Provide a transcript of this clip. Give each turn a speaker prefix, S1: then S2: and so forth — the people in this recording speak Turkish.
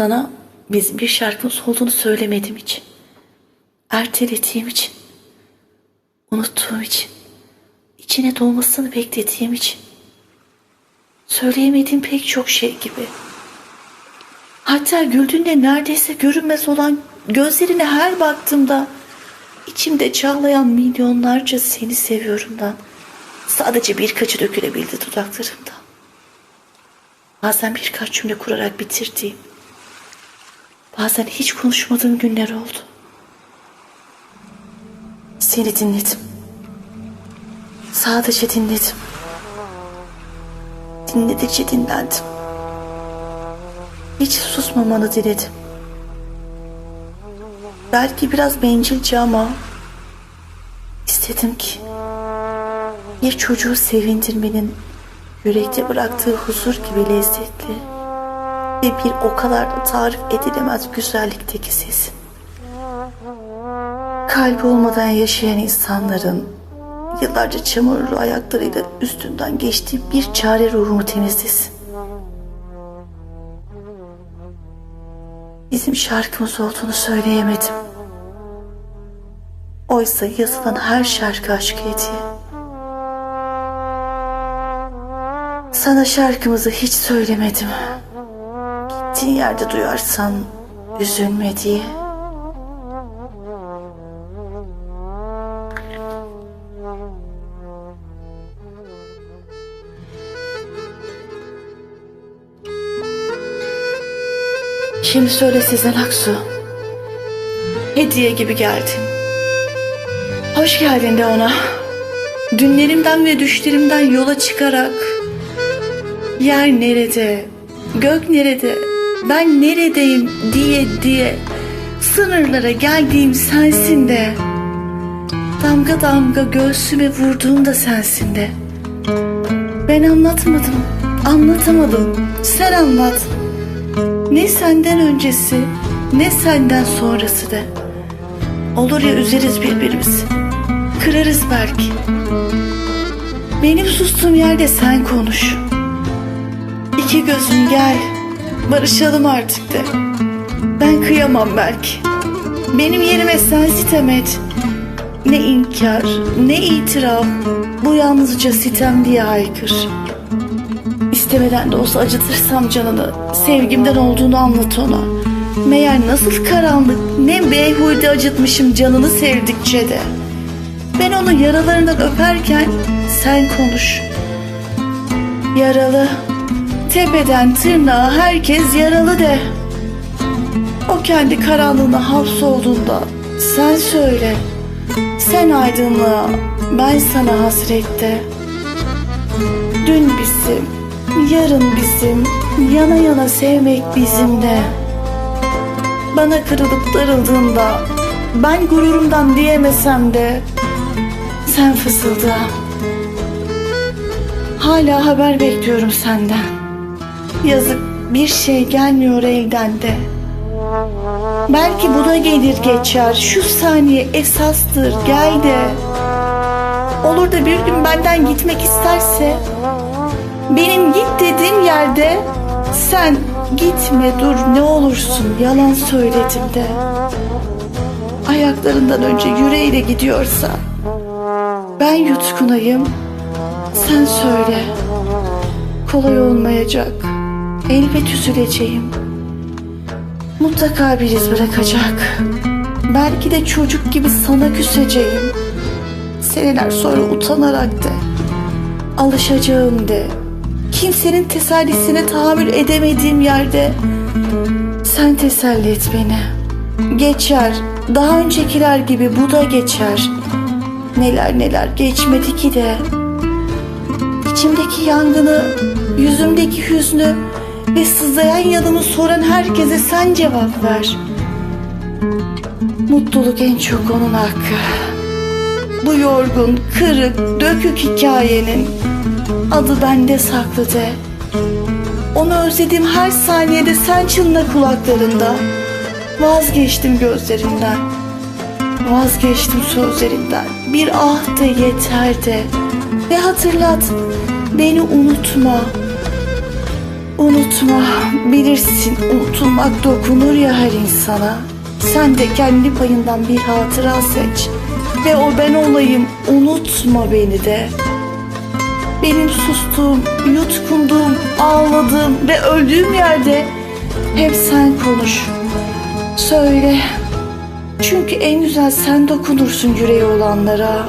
S1: Sana bizim bir şarkımız olduğunu söylemedim için. Ertelediğim için. Unuttuğum için. içine doğmasını beklediğim için. Söyleyemediğim pek çok şey gibi. Hatta güldüğünde neredeyse görünmez olan gözlerine her baktığımda içimde çağlayan milyonlarca seni seviyorumdan sadece birkaçı dökülebildi dudaklarımdan. Bazen birkaç cümle kurarak bitirdiğim, bazen hiç konuşmadığım günler oldu. Seni dinledim. Sadece dinledim. Dinledikçe dinlendim. Hiç susmamanı diledim. Belki biraz bencilce ama istedim ki bir çocuğu sevindirmenin yürekte bıraktığı huzur gibi lezzetli ve bir o kadar da tarif edilemez güzellikteki sesin. Kalbi olmadan yaşayan insanların yıllarca çamurlu ayaklarıyla üstünden geçtiği bir çare ruhumu temizlesin. Bizim şarkımız olduğunu söyleyemedim. Oysa yazılan her şarkı aşk hediye. Sana şarkımızı hiç söylemedim. Gittiğin yerde duyarsan üzülme diye. Şimdi söyle Sezen Aksu. Hediye gibi geldin. Hoş geldin de ona. Dünlerimden ve düşlerimden yola çıkarak yer nerede, gök nerede, ben neredeyim diye diye sınırlara geldiğim sensin de. Damga damga göğsüme vurduğun da sensin de. Ben anlatmadım, anlatamadım. Sen anlat. Ne senden öncesi ne senden sonrası de. Olur ya üzeriz birbirimizi. Kırarız belki. Benim sustuğum yerde sen konuş. İki gözüm gel. Barışalım artık de. Ben kıyamam belki. Benim yerime sen sitem et. Ne inkar, ne itiraf. Bu yalnızca sitem diye haykır. İstemeden de olsa acıtırsam canını, sevgimden olduğunu anlat ona. Meğer nasıl karanlık, ne beyhude acıtmışım canını sevdikçe de. Ben onu yaralarından öperken sen konuş. Yaralı, tepeden tırnağa herkes yaralı de. O kendi karanlığına hapsolduğunda sen söyle. Sen aydınlığa, ben sana hasrette. Dün bizim, yarın bizim, yana yana sevmek bizim de. Bana kırılıp darıldığında, ben gururumdan diyemesem de, sen fısılda. Hala haber bekliyorum senden. Yazık bir şey gelmiyor elden de. Belki bu da gelir geçer. Şu saniye esastır gel de. Olur da bir gün benden gitmek isterse benim git dediğim yerde sen gitme dur ne olursun yalan söyledim de. Ayaklarından önce yüreğiyle gidiyorsa ben yutkunayım sen söyle. Kolay olmayacak. Elbet üzüleceğim. Mutlaka bir iz bırakacak. Belki de çocuk gibi sana küseceğim. Seneler sonra utanarak de. Alışacağım de. Kimsenin tesellisine tahammül edemediğim yerde sen teselli et beni. Geçer. Daha öncekiler gibi bu da geçer. Neler neler geçmedi ki de. İçimdeki yangını, yüzümdeki hüznü ve sızlayan yanımı soran herkese sen cevap ver. Mutluluk en çok onun hakkı. Bu yorgun, kırık, dökük hikayenin adı bende saklı de. Onu özlediğim her saniyede sen çınla kulaklarında. Vazgeçtim gözlerinden. Vazgeçtim sözlerinden. Bir ah de yeter de. Ve hatırlat beni unutma. Unutma, bilirsin unutulmak dokunur ya her insana. Sen de kendi payından bir hatıra seç. Ve o ben olayım, unutma beni de. Benim sustuğum, yutkunduğum, ağladığım ve öldüğüm yerde hep sen konuş. Söyle. Çünkü en güzel sen dokunursun yüreği olanlara.